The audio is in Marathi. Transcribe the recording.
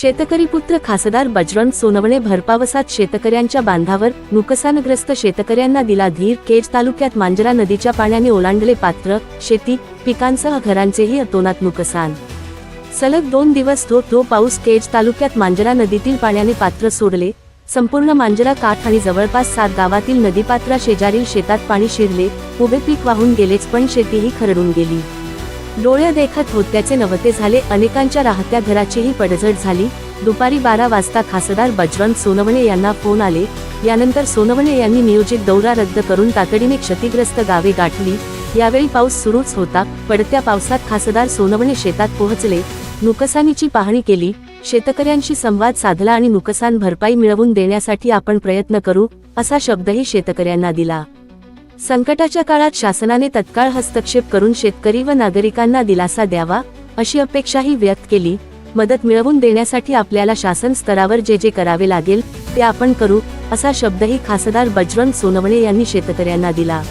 शेतकरी पुत्र खासदार बजरंग सोनवणे भरपावसात शेतकऱ्यांच्या बांधावर नुकसानग्रस्त शेतकऱ्यांना दिला धीर. केज तालुक्यात मांजरा नदीच्या पाण्याने ओलांडले पात्र शेती पिकांसह घरांचेही अतोनात नुकसान. सलग दोन दिवस धो धो पाऊस केज तालुक्यात मांजरा नदीतील पाण्याने पात्र सोडले. संपूर्ण मांजरा काठ आणि जवळपास सात गावातील नदीपात्रा शेजारील शेतात पाणी शिरले. उभे पीक वाहून गेलेच पण शेतीही खरडून गेली. डोळे देखत होत्याचे नवते झाले. अनेकांच्या राहत्या घराचीही पडझड झाली. दुपारी बारा वाजता खासदार बजरंग सोनवणे यांना फोन आले. यानंतर सोनवणे यांनी नियोजित दौरा रद्द करून तातडीने क्षतिग्रस्त गावे गाठली. यावेळी पाऊस सुरूच होता. पडत्या पावसात खासदार सोनवणे शेतात पोहोचले. नुकसानीची पाहणी केली. शेतकऱ्यांशी संवाद साधला आणि नुकसान भरपाई मिळवून देण्यासाठी आपण प्रयत्न करू असा शब्दही शेतकऱ्यांना दिला. संकटाच्या काळात शासनाने तत्काळ हस्तक्षेप करून शेतकरी व नागरिकांना दिलासा द्यावा अशी अपेक्षाही व्यक्त केली. मदत मिळवून देण्यासाठी आपल्याला शासन स्तरावर जे जे करावे लागेल ते आपण करू असा शब्दही खासदार बजरंग सोनवणे यांनी शेतकऱ्यांना दिला.